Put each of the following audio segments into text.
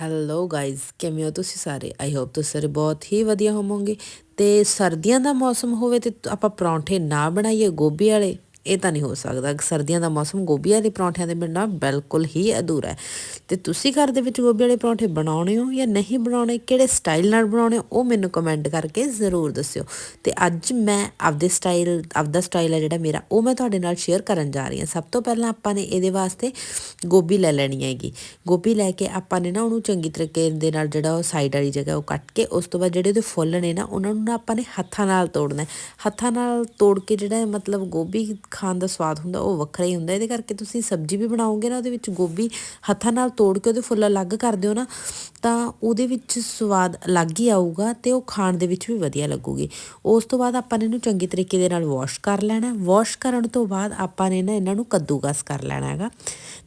Hello guys ਕਿਵੇਂ ਹੋ ਤੁਸੀਂ ਸਾਰੇ? ਆਈ ਹੋਪ ਤੁਸੀਂ ਸਾਰੇ ਬਹੁਤ ਹੀ ਵਧੀਆ ਹੋਵੋਗੇ। ਤੇ ਸਰਦੀਆਂ ਦਾ ਮੌਸਮ ਹੋਵੇ ਤੇ ਆਪਾਂ ਪਰੌਂਠੇ ਨਾ ਬਣਾਈਏ ਗੋਭੀ ਵਾਲੇ। ਇਹ ਤਾਂ ਨਹੀਂ ਹੋ ਸਕਦਾ। ਸਰਦੀਆਂ ਦਾ ਮੌਸਮ ਗੋਭੀ ਵਾਲੇ ਪਰੌਂਠਿਆਂ ਦੇ ਬਿਨਾਂ ਬਿਲਕੁਲ ਹੀ ਅਧੂਰਾ ਹੈ। ਤੇ ਤੁਸੀਂ ਘਰ ਦੇ ਵਿੱਚ ਗੋਭੀ ਵਾਲੇ ਪਰੌਂਠੇ ਬਣਾਉਣੇ ਹੋ ਜਾਂ ਨਹੀਂ ਬਣਾਉਣੇ, ਕਿਹੜੇ ਸਟਾਈਲ ਨਾਲ ਬਣਾਉਣੇ, ਉਹ ਮੈਨੂੰ ਕਮੈਂਟ ਕਰਕੇ ਜ਼ਰੂਰ ਦੱਸਿਓ। ਤੇ ਅੱਜ ਮੈਂ ਆਪਦੇ ਸਟਾਈਲ ਆਪਦਾ ਸਟਾਈਲ ਹੈ ਜਿਹੜਾ ਮੇਰਾ, ਉਹ ਮੈਂ ਤੁਹਾਡੇ ਨਾਲ ਸ਼ੇਅਰ ਕਰਨ ਜਾ ਰਹੀ ਹਾਂ। ਸਭ ਤੋਂ ਪਹਿਲਾਂ ਆਪਾਂ ਨੇ ਇਹਦੇ ਵਾਸਤੇ ਗੋਭੀ ਲੈ ਲੈਣੀ ਹੈਗੀ। ਗੋਭੀ ਲੈ ਕੇ ਆਪਾਂ ਨੇ ਨਾ ਉਹਨੂੰ ਚੰਗੀ ਤਰੀਕੇ ਦੇ ਨਾਲ ਜਿਹੜਾ ਉਹ ਸਾਈਡ ਵਾਲੀ ਜਗ੍ਹਾ ਉਹ ਕੱਟ ਕੇ, ਉਸ ਤੋਂ ਬਾਅਦ ਜਿਹੜੇ ਉਹਦੇ ਫੁੱਲ ਨੇ ਨਾ, ਉਹਨਾਂ ਨੂੰ ਨਾ ਆਪਾਂ ਨੇ ਹੱਥਾਂ ਨਾਲ ਤੋੜਨਾ ਹੱਥਾਂ ਨਾਲ ਤੋੜ ਕੇ ਜਿਹੜਾ ਮਤਲਬ ਗੋਭੀ ਖਾਣ ਦਾ ਸਵਾਦ ਹੁੰਦਾ, ਉਹ ਵੱਖਰਾ ਹੀ ਹੁੰਦਾ। ਇਹਦੇ ਕਰਕੇ ਤੁਸੀਂ ਸਬਜ਼ੀ ਵੀ ਬਣਾਓਗੇ ਨਾ, ਉਹਦੇ ਵਿੱਚ ਗੋਭੀ ਹੱਥਾਂ ਨਾਲ ਤੋੜ ਕੇ ਉਹਦੇ ਫੁੱਲ ਅਲੱਗ ਕਰ ਦਿਓ ਨਾ, ਤਾਂ ਉਹਦੇ ਵਿੱਚ ਸਵਾਦ ਅਲੱਗ ਹੀ ਆਊਗਾ ਤੇ ਉਹ ਖਾਣ ਦੇ ਵਿੱਚ ਵੀ ਵਧੀਆ ਲੱਗੂਗੀ। ਉਸ ਤੋਂ ਬਾਅਦ ਆਪਾਂ ਨੇ ਇਹਨੂੰ ਚੰਗੀ ਤਰੀਕੇ ਦੇ ਨਾਲ ਵਾਸ਼ ਕਰ ਲੈਣਾ। ਵਾਸ਼ ਕਰਨ ਤੋਂ ਬਾਅਦ ਆਪਾਂ ਨੇ ਨਾ ਇਹਨਾਂ ਨੂੰ ਕੱਦੂਕਸ ਕਰ ਲੈਣਾ ਹੈਗਾ।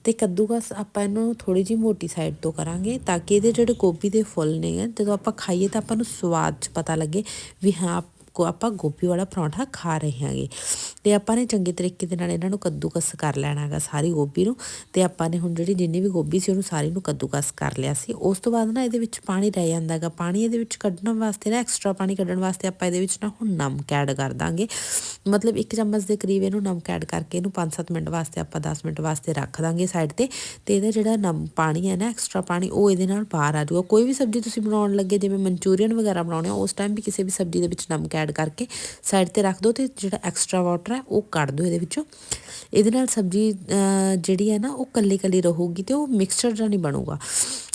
ਤੇ ਕੱਦੂਕਸ ਆਪਾਂ ਇਹਨੂੰ ਥੋੜੀ ਜਿਹੀ ਮੋਟੀ ਸਾਈਡ ਤੋਂ ਕਰਾਂਗੇ ਤਾਂ ਕਿ ਇਹਦੇ ਜਿਹੜੇ ਗੋਭੀ ਦੇ ਫੁੱਲ ਨੇ, ਜਦੋਂ ਆਪਾਂ ਖਾਈਏ ਤਾਂ ਆਪਾਂ ਨੂੰ ਸਵਾਦ 'ਚ ਪਤਾ ਲੱਗੇ ਵੀ ਹਾਂ ਕੋ ਆਪਾਂ ਗੋਭੀ ਵਾਲਾ ਪਰੌਂਠਾ ਖਾ ਰਹੇ ਹਾਂਗੇ। ਤੇ ਆਪਾਂ ਨੇ ਚੰਗੇ ਤਰੀਕੇ ਦੇ ਨਾਲ ਇਹਨਾਂ ਨੂੰ ਕੱਦੂਕਸ ਕਰ ਲੈਣਾ ਹੈਗਾ ਸਾਰੀ ਗੋਭੀ ਨੂੰ। ਤੇ ਆਪਾਂ ਨੇ ਹੁਣ ਜਿਹੜੀ ਜਿੰਨੀ ਵੀ ਗੋਭੀ ਸੀ ਉਹਨੂੰ ਸਾਰੀ ਨੂੰ ਕੱਦੂਕਸ ਕਰ ਲਿਆ ਸੀ। ਉਸ ਤੋਂ ਬਾਅਦ ਨਾ ਇਹਦੇ ਵਿੱਚ ਪਾਣੀ ਰਹਿ ਜਾਂਦਾ ਹੈਗਾ। ਪਾਣੀ ਇਹਦੇ ਵਿੱਚ ਕੱਢਣ ਵਾਸਤੇ ਨਾ ਐਕਸਟਰਾ ਪਾਣੀ ਕੱਢਣ ਵਾਸਤੇ ਆਪਾਂ ਇਹਦੇ ਵਿੱਚ ਨਾ ਹੁਣ ਨਮਕ ਐਡ ਕਰ ਦਾਂਗੇ। ਮਤਲਬ ਇੱਕ ਚਮਚ ਦੇ ਕਰੀਬ ਇਹਨੂੰ ਨਮਕ ਐਡ ਕਰਕੇ ਇਹਨੂੰ 5-7 ਮਿੰਟ ਵਾਸਤੇ ਆਪਾਂ 10 ਮਿੰਟ ਵਾਸਤੇ ਰੱਖ ਦਾਂਗੇ ਸਾਈਡ ਤੇ ਤੇ ਇਹਦਾ ਜਿਹੜਾ ਨਮ, ਪਾਣੀ ਹੈ ਨਾ ਐਕਸਟਰਾ ਪਾਣੀ, ਉਹ ਇਹਦੇ ਨਾਲ ਬਾਹਰ ਆ ਜਾਊਗਾ। ਕੋਈ ਵੀ ਸਬਜ਼ੀ ਤੁਸੀਂ ਬਣਾਉਣ ਲੱਗੇ, ਜਿਵੇਂ ਮਨਚੂਰੀਅਨ ਵਗੈਰਾ ਬਣਾਉਣੇ ਆ, ਉਸ ਟਾਈਮ ਵੀ ਕਿਸੇ ਵੀ ਸਬਜ਼ੀ ਦੇ ਵਿੱਚ ਨਮਕ ਐਡ ਕਰਕੇ ਸਾਈਡ ਤੇ ਰੱਖ ਦਿਓ ਤੇ ਜਿਹੜਾ ਐਕਸਟਰਾ ਵਾਟਰ ਹੈ, ਉਹ ਕੱਢ ਦਿਓ ਇਹਦੇ ਵਿੱਚੋਂ। ਇਹਦੇ ਨਾਲ ਸਬਜ਼ੀ ਜਿਹੜੀ ਹੈ ਨਾ, ਉਹ ਕੱਲੀ ਕੱਲੀ ਰਹੂਗੀ ਤੇ ਉਹ ਮਿਕਸਚਰ ਜਾਂ ਨਹੀਂ ਬਣੂਗਾ।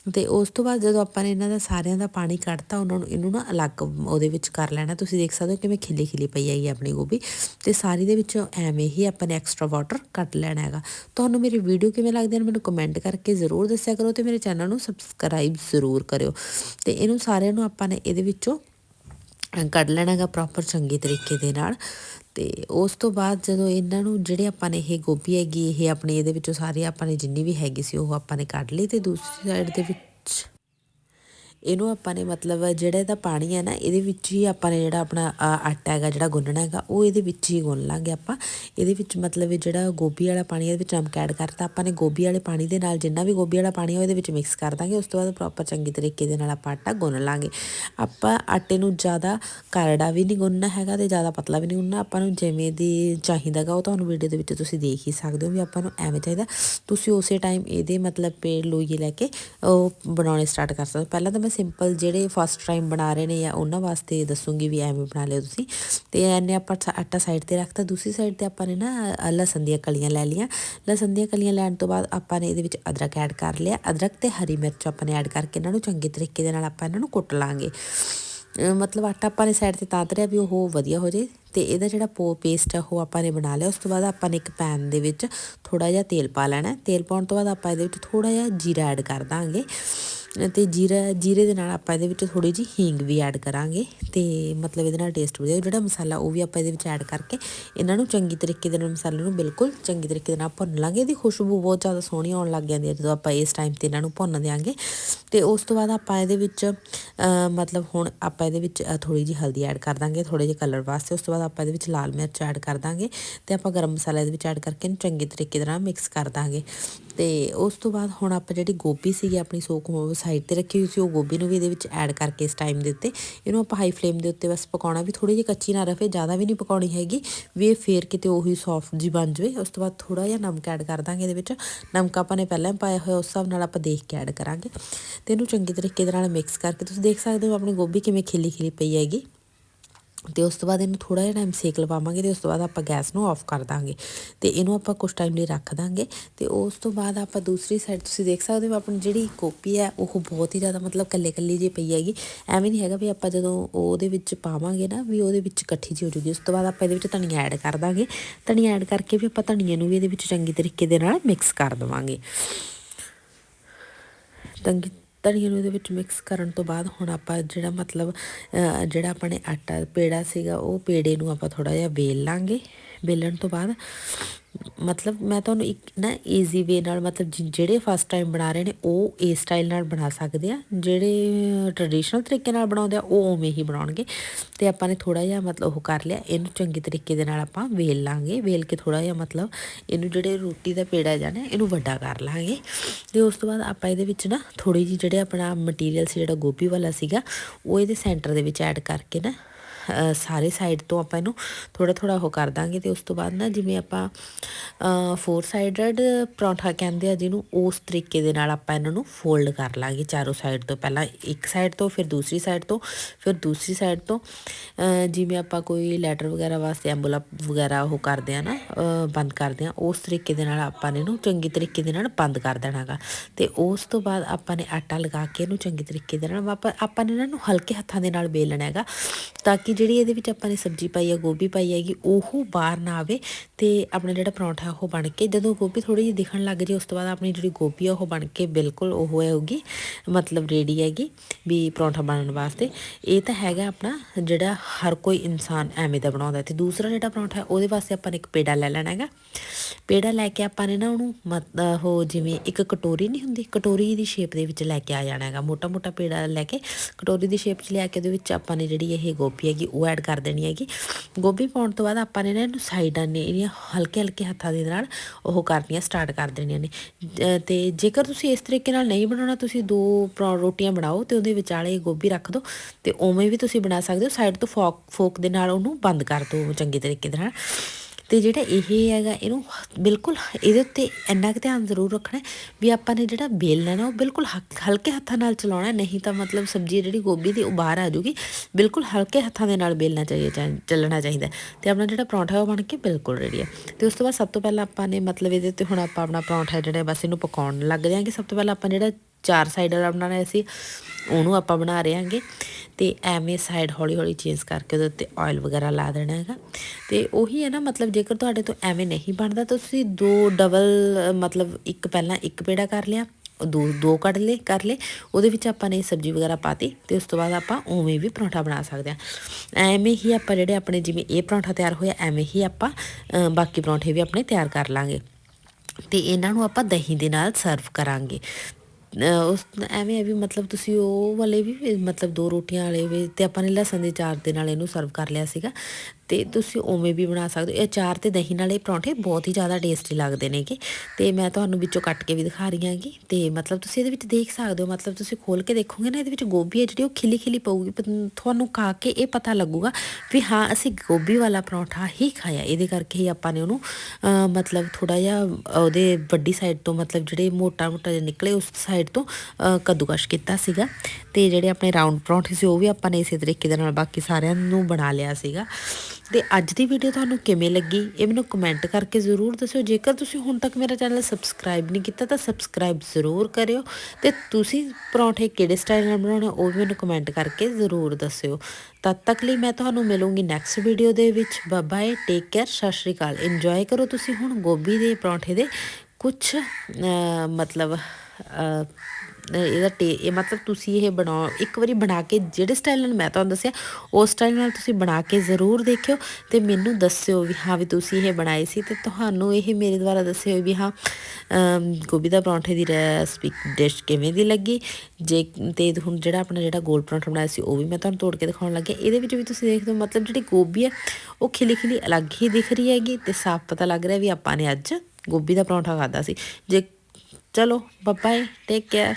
ਤੇ ਉਸ ਤੋਂ ਬਾਅਦ ਜਦੋਂ ਆਪਾਂ ਨੇ ਇਹਨਾਂ ਦਾ ਸਾਰਿਆਂ ਦਾ ਪਾਣੀ ਕੱਢਤਾ, ਉਹਨਾਂ ਨੂੰ ਇਹਨੂੰ ਨਾ ਅਲੱਗ ਉਹਦੇ ਵਿੱਚ ਕਰ ਲੈਣਾ। ਤੁਸੀਂ ਦੇਖ ਸਕਦੇ ਹੋ ਕਿਵੇਂ ਖਿੱਲੀ ਖਿੱਲੀ ਪਈ ਹੈਗੀ ਆਪਣੀ ਗੋਭੀ। ਤੇ ਸਾਰੀ ਦੇ ਵਿੱਚੋਂ ਐਵੇਂ ਹੀ ਆਪਾਂ ਨੇ ਐਕਸਟਰਾ ਵਾਟਰ ਕੱਢ ਲੈਣਾ ਹੈਗਾ। ਤੁਹਾਨੂੰ ਮੇਰੀ ਵੀਡੀਓ ਕਿਵੇਂ ਲੱਗਦੀ ਹੈ ਮੈਨੂੰ ਕਮੈਂਟ ਕਰਕੇ ਜ਼ਰੂਰ ਦੱਸਿਆ ਕਰੋ ਤੇ ਮੇਰੇ ਚੈਨਲ ਨੂੰ ਸਬਸਕ੍ਰਾਈਬ ਜ਼ਰੂਰ ਕਰਿਓ। ਤੇ ਇਹਨੂੰ ਸਾਰਿਆਂ ਨੂੰ ਆਪਾਂ ਨੇ ਇਹਦੇ ਵਿੱਚੋਂ ਕੱਢ ਲੈਣਾਗਾ ਪ੍ਰੋਪਰ ਚੰਗੇ ਤਰੀਕੇ ਦੇ ਨਾਲ। ਤੇ ਉਸ ਤੋਂ ਬਾਅਦ ਜਦੋਂ ਇਹਨਾਂ ਨੂੰ ਜਿਹੜੇ ਆਪਾਂ ਨੇ ਇਹ ਗੋਭੀ ਹੈਗੀ, ਇਹ ਆਪਣੇ ਇਹਦੇ ਵਿੱਚੋਂ ਸਾਰੇ ਆਪਾਂ ਨੇ ਜਿੰਨੀ ਵੀ ਹੈਗੀ ਸੀ ਉਹ ਆਪਾਂ ਨੇ ਕੱਢ ਲਈ ਤੇ ਦੂਸਰੀ ਸਾਈਡ ਦੇ ਵਿੱਚ ਇਹਨੂੰ ਆਪਾਂ ਨੇ ਮਤਲਬ ਜਿਹੜਾ ਇਹਦਾ ਪਾਣੀ ਹੈ ਨਾ, ਇਹਦੇ ਵਿੱਚ ਹੀ ਆਪਾਂ ਨੇ ਜਿਹੜਾ ਆਪਣਾ ਆਟਾ ਹੈਗਾ ਜਿਹੜਾ ਗੁੰਨਣਾ ਹੈਗਾ, ਉਹ ਇਹਦੇ ਵਿੱਚ ਹੀ ਗੁੰਨ ਲਾਂਗੇ ਆਪਾਂ। ਇਹਦੇ ਵਿੱਚ ਮਤਲਬ ਜਿਹੜਾ ਗੋਭੀ ਵਾਲਾ ਪਾਣੀ ਇਹਦੇ ਵਿੱਚ ਨਮਕ ਐਡ ਕਰਤਾ, ਆਪਾਂ ਨੇ ਗੋਭੀ ਵਾਲੇ ਪਾਣੀ ਦੇ ਨਾਲ ਜਿੰਨਾ ਵੀ ਗੋਭੀ ਵਾਲਾ ਪਾਣੀ ਉਹ ਇਹਦੇ ਵਿੱਚ ਮਿਕਸ ਕਰ ਦਾਂਗੇ। ਉਸ ਤੋਂ ਬਾਅਦ ਪ੍ਰੋਪਰ ਚੰਗੀ ਤਰੀਕੇ ਦੇ ਨਾਲ ਆਪਾਂ ਆਟਾ ਗੁੰਨ ਲਾਂਗੇ। ਆਪਾਂ ਆਟੇ ਨੂੰ ਜ਼ਿਆਦਾ ਕਰੜਾ ਵੀ ਨਹੀਂ ਗੁੰਨਣਾ ਹੈਗਾ ਤੇ ਜ਼ਿਆਦਾ ਪਤਲਾ ਵੀ ਨਹੀਂ ਗੁੰਨਣਾ। ਆਪਾਂ ਨੂੰ ਜਿਵੇਂ ਦੀ ਚਾਹੀਦਾਗਾ ਉਹ ਤੁਹਾਨੂੰ ਵੀਡੀਓ ਦੇ ਵਿੱਚ ਤੁਸੀਂ ਦੇਖ ਹੀ ਸਕਦੇ ਹੋ ਵੀ ਆਪਾਂ ਨੂੰ ਐਵੇਂ ਚਾਹੀਦਾ। ਤੁਸੀਂ ਉਸੇ ਟਾਈਮ ਇਹਦੇ ਮਤਲਬ ਪੇੜ ਲੋਈਏ ਲੈ ਕੇ, ਉਹ ਬਣਾਉਣੇ ਸਟਾਰਟ ਕਰ ਸਕਦੇ ਪਹਿਲਾਂ ਤਾਂ ਮੈਂ ਸਿੰਪਲ ਜਿਹੜੇ ਫਸਟ ਟਾਈਮ ਬਣਾ ਰਹੇ ਨੇ ਜਾਂ ਉਹਨਾਂ ਵਾਸਤੇ ਦੱਸੂਗੀ ਵੀ ਐਵੇਂ ਬਣਾ ਲਿਓ ਤੁਸੀਂ। ਤੇ ਐਨੇ ਆਪਾਂ ਆਟਾ ਸਾਈਡ ਤੇ ਰੱਖਤਾ, ਦੂਸਰੀ ਸਾਈਡ ਤੇ ਆਪਾਂ ਨੇ ਨਾ ਲਸਣ ਦੀਆਂ ਕਲੀਆਂ ਲੈ ਲਈਆਂ। ਲਸਣ ਦੀਆਂ ਕਲੀਆਂ ਲੈਣ ਤੋਂ ਬਾਅਦ ਆਪਾਂ ਨੇ ਇਹਦੇ ਵਿੱਚ ਅਦਰਕ ਐਡ ਕਰ ਲਿਆ। ਅਦਰਕ ਤੇ ਹਰੀ ਮਿਰਚ ਆਪਾਂ ਨੇ ਐਡ ਕਰਕੇ ਇਹਨਾਂ ਨੂੰ ਚੰਗੇ ਤਰੀਕੇ ਦੇ ਨਾਲ ਆਪਾਂ ਇਹਨਾਂ ਨੂੰ ਕੁੱਟ ਲਾਂਗੇ। ਮਤਲਬ ਆਟਾ ਆਪਾਂ ਨੇ ਸਾਈਡ ਤੇ ਤਾਤ ਰਿਆ ਵੀ ਉਹ ਵਧੀਆ ਹੋ ਜੇ। ਤੇ ਇਹਦਾ ਜਿਹੜਾ ਪੋ ਪੇਸਟ ਆ, ਉਹ ਆਪਾਂ ਨੇ ਬਣਾ ਲਿਆ। ਉਸ ਤੋਂ ਬਾਅਦ ਆਪਾਂ ਨੇ ਇੱਕ ਪੈਨ ਦੇ ਵਿੱਚ ਥੋੜਾ ਜਿਹਾ ਤੇਲ ਪਾ ਲੈਣਾ। ਤੇਲ ਪਾਉਣ ਤੋਂ ਬਾਅਦ ਆਪਾਂ ਇਹਦੇ ਵਿੱਚ ਥੋੜਾ ਜਿਹਾ ਜੀਰਾ ਐਡ ਕਰ ਦਾਂਗੇ। ਤੇ ਜੀਰਾ, ਜੀਰੇ ਦੇ ਨਾਲ ਆਪਾਂ ਇਹਦੇ ਵਿੱਚ ਥੋੜੀ ਜੀ ਹੀਂਗ ਵੀ ਐਡ ਕਰਾਂਗੇ ਤੇ ਮਤਲਬ ਇਹਦੇ ਨਾਲ ਟੇਸਟ ਵਧੀਆ, ਜਿਹੜਾ ਮਸਾਲਾ ਉਹ ਵੀ ਆਪਾਂ ਇਹਦੇ ਵਿੱਚ ਐਡ ਕਰਕੇ ਇਹਨਾਂ ਨੂੰ ਚੰਗੀ ਤਰੀਕੇ ਦੇ ਨਾਲ ਮਸਾਲੇ ਨੂੰ ਬਿਲਕੁਲ ਚੰਗੀ ਤਰੀਕੇ ਦੇ ਨਾਲ ਭੁੰਨ ਲਾਂਗੇ। ਇਹਦੀ ਖੁਸ਼ਬੂ ਬਹੁਤ ਜ਼ਿਆਦਾ ਸੋਹਣੀ ਆਉਣ ਲੱਗ ਜਾਂਦੀ ਹੈ ਜਦੋਂ ਆਪਾਂ ਇਸ ਟਾਈਮ ਤੇ ਇਹਨਾਂ ਨੂੰ ਭੁੰਨ ਦੇਾਂਗੇ ਤੇ ਉਸ ਤੋਂ ਬਾਅਦ ਆਪਾਂ ਇਹਦੇ ਵਿੱਚ ਮਤਲਬ ਹੁਣ ਆਪਾਂ ਇਹਦੇ ਵਿੱਚ ਥੋੜੀ ਜੀ ਹਲਦੀ ਐਡ ਕਰ ਦਾਂਗੇ ਥੋੜੇ ਜਿਹੇ ਕਲਰ ਵਾਸਤੇ। ਉਸ ਤੋਂ ਬਾਅਦ ਆਪਾਂ ਇਹਦੇ ਵਿੱਚ ਲਾਲ ਮਿਰਚ ਐਡ ਕਰ ਦਾਂਗੇ ਤੇ ਆਪਾਂ ਗਰਮ ਮਸਾਲਾ ਇਹਦੇ ਵਿੱਚ ਐਡ ਕਰਕੇ ਇਹਨੂੰ ਚੰਗੇ ਤਰੀਕੇ ਦੇ ਨਾਲ ਮਿਕਸ ਕਰ ਦਾਂਗੇ। ਤੇ ਉਸ ਤੋਂ ਬਾਅਦ ਹੁਣ ਆਪਾਂ ਜਿਹੜੀ ਗੋਭੀ ਸੀਗੀ ਆਪਣੀ ਸੋਕ ਸਾਈਡ ਤੇ ਰੱਖੀ ਹੋਈ ਸੀ, ਉਹ ਗੋਭੀ ਨੂੰ ਵੀ ਇਹਦੇ ਵਿੱਚ ਐਡ ਕਰਕੇ ਇਸ ਟਾਈਮ ਦੇ ਉੱਤੇ ਇਹਨੂੰ ਆਪਾਂ ਹਾਈ ਫਲੇਮ ਦੇ ਉੱਤੇ ਬਸ ਪਕਾਉਣਾ, ਵੀ ਥੋੜੀ ਜਿਹੀ ਕੱਚੀ ਨਾ ਰਹੇ ਜ਼ਿਆਦਾ ਵੀ ਨਹੀਂ ਪਕਾਉਣੀ ਹੈਗੀ, ਵੀ ਇਹ ਫੇਰ ਕਿਤੇ ਉਹੀ ਸੌਫਟ ਜੀ ਬਣ ਜਵੇ। ਉਸ ਤੋਂ ਬਾਅਦ ਥੋੜਾ ਜਿਹਾ ਨਮਕ ਐਡ ਕਰ ਦਾਂਗੇ ਇਹਦੇ ਵਿੱਚ। ਨਮਕ ਆਪਾਂ ਨੇ ਪਹਿਲਾਂ ਪਾਇਆ ਹੋਇਆ, ਉਸ ਹਿਸਾਬ ਨਾਲ ਆਪਾਂ ਦੇਖ ਕੇ ਐਡ ਕਰਾਂਗੇ। ਤੇ ਇਹਨੂੰ ਚੰਗੇ ਤਰੀਕੇ ਦੇ ਨਾਲ ਮਿਕਸ ਕਰਕੇ ਤੁਸੀਂ ਦੇਖ ਸਕਦੇ ਹੋ ਆਪਣੀ ਗੋਭੀ ਕਿਵੇਂ ਖਿੱਲੀ ਖਿੱਲੀ ਪਈ ਹੈਗੀ। ਤੇ ਉਸ ਤੋਂ ਬਾਅਦ ਇਹਨੂੰ ਥੋੜਾ ਜਿਹਾ ਟਾਈਮ ਸੇਕ ਲਵਾਵਾਂਗੇ ਤੇ ਉਸ ਤੋਂ ਬਾਅਦ ਆਪਾਂ ਗੈਸ ਨੂੰ ਆਫ ਕਰ ਦਾਂਗੇ। ਤੇ ਇਹਨੂੰ ਆਪਾਂ ਕੁਝ ਟਾਈਮ ਲਈ ਰੱਖ ਦਾਂਗੇ। ਤੇ ਉਸ ਤੋਂ ਬਾਅਦ ਆਪਾਂ ਦੂਸਰੀ ਸਾਈਡ ਤੁਸੀਂ ਦੇਖ ਸਕਦੇ ਹੋ ਆਪਣੀ ਜਿਹੜੀ ਕੋਪੀ ਹੈ, ਉਹ ਬਹੁਤ ਹੀ ਜ਼ਿਆਦਾ ਮਤਲਬ ਕੱਲੇ ਕੱਲੇ ਜੀ ਪਈ ਹੈਗੀ। ਐਵੇਂ ਨਹੀਂ ਹੈਗਾ ਵੀ ਆਪਾਂ ਜਦੋਂ ਉਹਦੇ ਵਿੱਚ ਪਾਵਾਂਗੇ ਨਾ ਵੀ ਉਹਦੇ ਵਿੱਚ ਇਕੱਠੀ ਜੀ ਹੋ ਜੂਗੀ। ਉਸ ਤੋਂ ਬਾਅਦ ਆਪਾਂ ਇਹਦੇ ਵਿੱਚ ਧਨੀਆ ਐਡ ਕਰ ਦਾਂਗੇ। ਧਨੀਆ ਐਡ ਕਰਕੇ ਵੀ ਆਪਾਂ ਧਨੀਆ ਨੂੰ ਵੀ ਇਹਦੇ ਵਿੱਚ ਚੰਗੀ ਤਰੀਕੇ ਦੇ ਨਾਲ ਮਿਕਸ ਕਰ ਦਵਾਂਗੇ। ਚੰਗੀ ਧਨੀਏ ਨੂੰ ਇਹਦੇ ਵਿੱਚ ਮਿਕਸ ਕਰਨ ਤੋਂ ਬਾਅਦ ਹੁਣ ਆਪਾਂ ਜਿਹੜਾ ਮਤਲਬ ਜਿਹੜਾ ਆਪਾਂ ਨੇ ਆਟਾ, ਪੇੜਾ ਸੀਗਾ, ਉਹ ਪੇੜੇ ਨੂੰ ਆਪਾਂ ਥੋੜਾ ਜਿਹਾ ਵੇਲ ਲਾਂਗੇ। ਵੇਲਣ ਤੋਂ ਬਾਅਦ, ਮਤਲਬ ਮੈਂ ਤੁਹਾਨੂੰ ਇੱਕ ਨਾ ਈਜ਼ੀ ਵੇ ਨਾਲ ਮਤਲਬ ਜਿ- ਜਿਹੜੇ ਫਸਟ ਟਾਈਮ ਬਣਾ ਰਹੇ ਨੇ, ਉਹ ਇਸ ਸਟਾਈਲ ਨਾਲ ਬਣਾ ਸਕਦੇ ਆ। ਜਿਹੜੇ ਟ੍ਰੈਡੀਸ਼ਨਲ ਤਰੀਕੇ ਨਾਲ ਬਣਾਉਂਦੇ ਆ, ਉਹ ਉਵੇਂ ਹੀ ਬਣਾਉਣਗੇ। ਤੇ ਆਪਾਂ ਨੇ ਥੋੜਾ ਜਿਹਾ ਮਤਲਬ ਉਹ ਕਰ ਲਿਆ, ਇਹਨੂੰ ਚੰਗੇ ਤਰੀਕੇ ਦੇ ਨਾਲ ਆਪਾਂ ਵੇਲ ਲਾਂਗੇ। ਵੇਲ ਕੇ ਥੋੜਾ ਜਿਹਾ ਮਤਲਬ ਇਹਨੂੰ ਜਿਹੜੇ ਰੋਟੀ ਦਾ ਪੇੜਾ ਜਾਣਾ ਇਹਨੂੰ ਵੱਡਾ ਕਰ ਲਾਂਗੇ। ਤੇ ਉਸ ਤੋਂ ਬਾਅਦ ਆਪਾਂ ਇਹਦੇ ਵਿੱਚ ਨਾ ਥੋੜੀ ਜਿਹੀ ਜਿਹੜੇ ਆਪਣਾ ਮਟੀਰੀਅਲ ਸੀ, ਜਿਹੜਾ ਗੋਭੀ ਵਾਲਾ ਸੀਗਾ, ਉਹ ਇਹਦੇ ਸੈਂਟਰ ਦੇ ਵਿੱਚ ਐਡ ਕਰਕੇ ਨਾ ਸਾਰੇ ਸਾਈਡ ਤੋਂ ਆਪਾਂ ਇਹਨੂੰ ਥੋੜਾ ਥੋੜਾ ਉਹ ਕਰ ਦਾਂਗੇ ਤੇ ਉਸ ਤੋਂ ਬਾਅਦ ਨਾ ਜਿਵੇਂ ਆਪਾਂ ਫੋਰ ਸਾਈਡਡ ਪਰੌਂਠਾ ਕਹਿੰਦੇ ਆ ਜਿਹਨੂੰ, ਉਸ ਤਰੀਕੇ ਦੇ ਨਾਲ ਆਪਾਂ ਇਹਨਾਂ ਨੂੰ ਫੋਲਡ ਕਰ ਲਾਂਗੇ ਚਾਰੋਂ ਸਾਈਡ ਤੋਂ। ਪਹਿਲਾਂ ਇੱਕ ਸਾਈਡ ਤੋਂ, ਫਿਰ ਦੂਸਰੀ ਸਾਈਡ ਤੋਂ, ਫਿਰ ਦੂਸਰੀ ਸਾਈਡ ਤੋਂ। ਜਿਵੇਂ ਆਪਾਂ ਕੋਈ ਲੈਟਰ ਵਗੈਰਾ ਵਾਸਤੇ ਐਂਬੂਲਾ ਵਗੈਰਾ ਉਹ ਕਰਦੇ ਆ ਨਾ ਬੰਦ ਕਰਦੇ ਆ, ਉਸ ਤਰੀਕੇ ਦੇ ਨਾਲ ਆਪਾਂ ਨੇ ਇਹਨੂੰ ਚੰਗੀ ਤਰੀਕੇ ਦੇ ਨਾਲ ਬੰਦ ਕਰ ਦੇਣਾਗਾ। ਤੇ ਉਸ ਤੋਂ ਬਾਅਦ ਆਪਾਂ ਨੇ ਆਟਾ ਲਗਾ ਕੇ ਇਹਨੂੰ ਚੰਗੀ ਤਰੀਕੇ ਦੇ ਨਾਲ ਆਪਾਂ ਆਪਾਂ ਨੇ ਇਹਨਾਂ ਨੂੰ ਹਲਕੇ ਹੱਥਾਂ ਦੇ ਨਾਲ ਬੇਲਣਾ ਹੈਗਾ ਤਾਂ ਕਿ ਜਿਹੜੀ ਇਹਦੇ ਵਿੱਚ ਆਪਾਂ ਨੇ ਸਬਜ਼ੀ ਪਾਈ ਆ, ਗੋਭੀ ਪਾਈ ਹੈਗੀ, ਉਹ ਬਾਹਰ ਨਾ ਆਵੇ ਤੇ ਆਪਣਾ ਜਿਹੜਾ ਪਰੌਂਠਾ ਉਹ ਬਣ ਕੇ, ਜਦੋਂ ਗੋਭੀ ਥੋੜੀ ਜਿਹੀ ਦਿਖਣ ਲੱਗ ਜੇ, ਉਸ ਤੋਂ ਬਾਅਦ ਆਪਣੀ ਜਿਹੜੀ ਗੋਭੀ ਆ, ਉਹ ਬਣ ਕੇ ਬਿਲਕੁਲ ਉਹ ਹੋਊਗੀ ਮਤਲਬ ਰੈਡੀ ਹੈਗੀ ਵੀ ਪਰੌਂਠਾ ਬਣਨ ਵਾਸਤੇ। ਇਹ ਤਾਂ ਹੈਗਾ ਆਪਣਾ ਜਿਹੜਾ ਹਰ ਕੋਈ ਇਨਸਾਨ ਐਵੇਂ ਦਾ ਬਣਾਉਂਦਾ ਤੇ ਦੂਸਰਾ ਜਿਹੜਾ ਪਰੌਂਠਾ ਉਹਦੇ ਵਾਸਤੇ ਆਪਾਂ ਨੇ ਇੱਕ ਪੇੜਾ ਲੈ ਲੈਣਾ ਹੈਗਾ। ਪੇੜਾ ਲੈ ਕੇ ਆਪਾਂ ਨੇ ਨਾ ਉਹਨੂੰ ਮਤ- ਉਹ ਜਿਵੇਂ ਇੱਕ ਕਟੋਰੀ ਨਹੀਂ ਹੁੰਦੀ, ਕਟੋਰੀ ਦੀ ਸ਼ੇਪ ਦੇ ਵਿੱਚ ਲੈ ਕੇ ਆ ਜਾਣਾ ਹੈਗਾ। ਮੋਟਾ ਮੋਟਾ ਪੇੜਾ ਲੈ ਕੇ, ਕਟੋਰੀ ਦੀ ਸ਼ੇਪ 'ਚ ਲਿਆ ਕੇ ਉਹਦੇ ਵਿੱਚ ਆਪਾਂ ਨੇ ਜਿਹੜੀ ਇਹ ਗੋਭੀ ਹੈਗੀ ਉਹ ਐਡ ਕਰ ਦੇਣੀ ਹੈਗੀ। ਗੋਭੀ ਪਾਉਣ ਤੋਂ ਬਾਅਦ ਆਪਾਂ ਨੇ ਨਾ ਇਹਨੂੰ ਸਾਈਡਾਂ ਨੇ ਇਹਦੀਆਂ ਹਲਕੇ ਹਲਕੇ ਹੱਥਾਂ ਦੇ ਨਾਲ ਉਹ ਕਰਨੀਆਂ ਸਟਾਰਟ ਕਰ ਦੇਣੀਆਂ ਨੇ। ਜ- ਤੇ ਜੇਕਰ ਤੁਸੀਂ ਇਸ ਤਰੀਕੇ ਨਾਲ ਨਹੀਂ ਬਣਾਉਣਾ, ਤੁਸੀਂ ਦੋ ਪਰੌ- ਰੋਟੀਆਂ ਬਣਾਓ ਤੇ ਉਹਦੇ ਵਿਚਾਲੇ ਗੋਭੀ ਰੱਖ ਦਿਓ ਤੇ ਉਵੇਂ ਵੀ ਤੁਸੀਂ ਬਣਾ ਸਕਦੇ ਹੋ। ਸਾਈਡ ਤੋਂ ਫੋਕ ਫੋਕ ਦੇ ਨਾਲ ਉਹਨੂੰ ਬੰਦ ਕਰ ਦਿਓ ਚੰਗੇ ਤਰੀਕੇ ਦੇ ਨਾਲ। ਤੇ ਜਿਹੜਾ ਇਹ ਹੈਗਾ, ਇਹਨੂੰ ਬਿਲਕੁਲ ਇਹਦੇ ਉੱਤੇ ਇੰਨਾ ਕੁ ਧਿਆਨ ਜ਼ਰੂਰ ਰੱਖਣਾ ਵੀ ਆਪਾਂ ਨੇ ਜਿਹੜਾ ਬੇਲਣਾ ਨਾ ਉਹ ਬਿਲਕੁਲ ਹੱਕ- ਹਲਕੇ ਹੱਥਾਂ ਨਾਲ ਚਲਾਉਣਾ ਨਹੀਂ ਤਾਂ ਮਤਲਬ ਸਬਜ਼ੀ ਜਿਹੜੀ ਗੋਭੀ ਦੀ, ਉਹ ਬਾਹਰ ਆ ਜੂਗੀ ਬਿਲਕੁਲ ਹਲਕੇ ਹੱਥਾਂ ਦੇ ਨਾਲ ਬੇਲਣਾ ਚਾਹੀਏ, ਚਾ- ਚੱਲਣਾ ਚਾਹੀਦਾ ਹੈ। ਤੇ ਆਪਣਾ ਜਿਹੜਾ ਪਰੌਂਠਾ ਉਹ ਬਣ ਕੇ ਬਿਲਕੁਲ ਰੈਡੀ ਹੈ। ਤੇ ਉਸ ਤੋਂ ਬਾਅਦ ਸਭ ਤੋਂ ਪਹਿਲਾਂ ਆਪਾਂ ਨੇ ਮਤਲਬ ਇਹਦੇ ਉੱਤੇ ਹੁਣ ਆਪਾਂ ਆਪਣਾ ਪਰੌਂਠਾ ਜਿਹੜਾ ਬਸ ਇਹਨੂੰ ਪਕਾਉਣ ਲੱਗ ਜਾਵਾਂਗੇ। ਸਭ ਤੋਂ ਪਹਿਲਾਂ ਆਪਾਂ ਜਿਹੜਾ ਚਾਰ ਸਾਈਡ ਵਾਲਾ ਬਣਾਉਣਾ ਸੀ ਉਹਨੂੰ ਆਪਾਂ ਬਣਾ ਰਹੇ ਹਾਂਗੇ। ਤੇ ਐਵੇਂ ਸਾਈਡ ਹੌਲੀ ਹੌਲੀ ਚੇਂਜ ਕਰਕੇ ਉਹਦੇ ਉੱਤੇ ਆਇਲ ਵਗੈਰਾ ਲਾ ਦੇਣਾ ਹੈਗਾ। ਤੇ ਉਹੀ ਹੈ ਨਾ, ਮਤਲਬ ਜੇਕਰ ਤੁਹਾਡੇ ਤੋਂ ਐਵੇਂ ਨਹੀਂ ਬਣਦਾ, ਤਾਂ ਤੁਸੀਂ ਦੋ ਡਬਲ ਮਤਲਬ ਇੱਕ ਪਹਿਲਾਂ ਇੱਕ ਪੇੜਾ ਕਰ ਲਿਆ, ਦੋ ਦੋ ਕੱਢ ਲਏ, ਕਰ ਲਏ, ਉਹਦੇ ਵਿੱਚ ਆਪਾਂ ਨੇ ਸਬਜ਼ੀ ਵਗੈਰਾ ਪਾਤੀ ਤੇ ਉਸ ਤੋਂ ਬਾਅਦ ਆਪਾਂ ਉਵੇਂ ਵੀ ਪਰੌਂਠਾ ਬਣਾ ਸਕਦੇ ਆ ਐਵੇਂ ਹੀ ਆਪਾਂ ਜਿਹੜੇ ਆਪਣੇ ਜਿਵੇਂ ਇਹ ਪਰੌਂਠਾ ਤਿਆਰ ਹੋਇਆ, ਐਵੇਂ ਹੀ ਆਪਾਂ ਬਾਕੀ ਪਰੌਂਠੇ ਵੀ ਆਪਣੇ ਤਿਆਰ ਕਰ ਲਾਂਗੇ। ਤੇ ਇਹਨਾਂ ਨੂੰ ਆਪਾਂ ਦਹੀਂ ਦੇ ਨਾਲ ਸਰਵ ਕਰਾਂਗੇ। ਉਸ ਐਵੇਂ ਹੈ ਵੀ ਮਤਲਬ ਤੁਸੀਂ ਉਹ ਵਾਲੇ ਵੀ, ਮਤਲਬ ਦੋ ਰੋਟੀਆਂ ਵਾਲੇ ਵੀ, ਤੇ ਆਪਾਂ ਨੇ ਲਸਣ ਦੇ ਚਾਰ ਦੇ ਨਾਲ ਇਹਨੂੰ ਸਰਵ ਕਰ ਲਿਆ ਸੀਗਾ। ਤੇ ਤੁਸੀਂ ਉਵੇਂ ਵੀ ਬਣਾ ਸਕਦੇ ਹੋ। ਇਹ ਚਾਰ ਤੇ ਦਹੀਂ ਨਾਲ ਇਹ ਪਰੌਂਠੇ ਬਹੁਤ ਹੀ ਜ਼ਿਆਦਾ ਟੇਸਟੀ ਲੱਗਦੇ ਨੇਗੇ। ਤੇ ਮੈਂ ਤੁਹਾਨੂੰ ਵਿੱਚੋਂ ਕੱਟ ਕੇ ਵੀ ਦਿਖਾ ਰਹੀ ਹਾਂਗੀ। ਤੇ ਮਤਲਬ ਤੁਸੀਂ ਇਹਦੇ ਵਿੱਚ ਦੇਖ ਸਕਦੇ ਹੋ, ਮਤਲਬ ਤੁਸੀਂ ਖੋਲ ਕੇ ਦੇਖੋਗੇ ਨਾ, ਇਹਦੇ ਵਿੱਚ ਗੋਭੀ ਹੈ ਜਿਹੜੀ ਉਹ ਖਿਲੀ ਖਿਲੀ ਪਊਗੀ। ਪਰ ਤੁਹਾਨੂੰ ਖਾ ਕੇ ਇਹ ਪਤਾ ਲੱਗੂਗਾ ਵੀ ਹਾਂ, ਅਸੀਂ ਗੋਭੀ ਵਾਲਾ ਪਰੌਂਠਾ ਹੀ ਖਾਇਆ। ਇਹਦੇ ਕਰਕੇ ਹੀ ਆਪਾਂ ਨੇ ਉਹਨੂੰ ਮਤਲਬ ਥੋੜਾ ਜਿਹਾ ਉਹਦੇ ਵੱਡੀ ਸਾਈਡ ਤੋਂ ਮਤਲਬ ਜਿਹੜੇ ਮੋਟਾ ਮੋਟਾ ਜਿਹਾ ਨਿਕਲੇ, ਉਸ ਸਾਈਡ ਤੋਂ ਕੱਦੂਕਸ਼ ਕੀਤਾ ਸੀਗਾ। ਤੇ ਜਿਹੜੇ ਆਪਣੇ ਰਾਉਂਡ ਪਰੌਂਠੇ ਸੀ, ਉਹ ਵੀ ਆਪਾਂ ਨੇ ਇਸੇ ਤਰੀਕੇ ਦੇ ਨਾਲ ਬਾਕੀ ਸਾਰਿਆਂ ਨੂੰ ਬਣਾ ਲਿਆ ਸੀਗਾ। ਤੇ ਅੱਜ ਦੀ ਵੀਡੀਓ ਤੁਹਾਨੂੰ ਕਿਵੇਂ ਲੱਗੀ, ਇਹ ਮੈਨੂੰ ਕਮੈਂਟ ਕਰਕੇ ਜ਼ਰੂਰ ਦੱਸਿਓ। ਜੇਕਰ ਤੁਸੀਂ ਹੁਣ ਤੱਕ ਮੇਰਾ ਚੈਨਲ ਸਬਸਕ੍ਰਾਈਬ ਨਹੀਂ ਕੀਤਾ, ਤਾਂ ਸਬਸਕ੍ਰਾਈਬ ਜ਼ਰੂਰ ਕਰਿਓ ਤੇ ਤੁਸੀਂ ਪਰੌਂਠੇ ਕਿਹੜੇ ਸਟਾਈਲ ਨਾਲ ਬਣਾਉਣੇ, ਉਹ ਵੀ ਮੈਨੂੰ ਕਮੈਂਟ ਕਰਕੇ ਜ਼ਰੂਰ ਦੱਸਿਓ। ਤਦ ਤੱਕ ਲਈ ਮੈਂ ਤੁਹਾਨੂੰ ਮਿਲੂੰਗੀ ਨੈਕਸਟ ਵੀਡੀਓ ਦੇ ਵਿੱਚ। ਬਾਏ ਟੇਕ ਕੇਅਰ ਸਤਿ ਸ਼੍ਰੀ ਅਕਾਲ। ਇੰਜੋਏ ਕਰੋ ਤੁਸੀਂ ਹੁਣ ਗੋਭੀ ਦੇ ਪਰੌਂਠੇ ਦੇ ਕੁਝ ਮਤਲਬ ਇਹਦਾ ਟੇ ਇਹ ਮਤਲਬ ਤੁਸੀਂ ਇਹ ਬਣਾਓ, ਇੱਕ ਵਾਰੀ ਬਣਾ ਕੇ ਜਿਹੜੇ ਸਟਾਈਲ ਨਾਲ ਮੈਂ ਤੁਹਾਨੂੰ ਦੱਸਿਆ, ਉਸ ਸਟਾਈਲ ਨਾਲ ਤੁਸੀਂ ਬਣਾ ਕੇ ਜ਼ਰੂਰ ਦੇਖਿਓ ਤੇ ਮੈਨੂੰ ਦੱਸਿਓ ਵੀ ਹਾਂ ਵੀ ਤੁਸੀਂ ਇਹ ਬਣਾਏ ਸੀ ਤੇ ਤੁਹਾਨੂੰ ਇਹ ਮੇਰੇ ਦੁਆਰਾ ਦੱਸਿਓ ਵੀ ਹਾਂ ਗੋਭੀ ਦਾ ਪਰੌਂਠੇ ਦੀ ਰੈਸਪੀ ਡਿਸ਼ ਕਿਵੇਂ ਦੀ ਲੱਗੀ, ਜੇ ਤੇ ਹੁਣ ਜਿਹੜਾ ਆਪਣਾ ਜਿਹੜਾ ਗੋਲ ਪਰੌਂਠਾ ਬਣਾਇਆ ਸੀ ਉਹ ਵੀ ਮੈਂ ਤੁਹਾਨੂੰ ਤੋੜ ਕੇ ਦਿਖਾਉਣ ਲੱਗਿਆ। ਇਹਦੇ ਵਿੱਚ ਵੀ ਤੁਸੀਂ ਦੇਖਦੇ ਹੋ ਮਤਲਬ ਜਿਹੜੀ ਗੋਭੀ ਹੈ, ਉਹ ਖਿਲੀ ਖਿਲੀ ਅਲੱਗ ਹੀ ਦਿਖ ਰਹੀ ਹੈਗੀ ਤੇ ਸਾਫ਼ ਪਤਾ ਲੱਗ ਰਿਹਾ ਵੀ ਆਪਾਂ ਨੇ ਅੱਜ ਗੋਭੀ ਦਾ ਪਰੌਂਠਾ ਖਾਦਾ ਸੀ। ਜੇ ਚਲੋ ਬਾਏ ਟੇਕ ਕੇਅਰ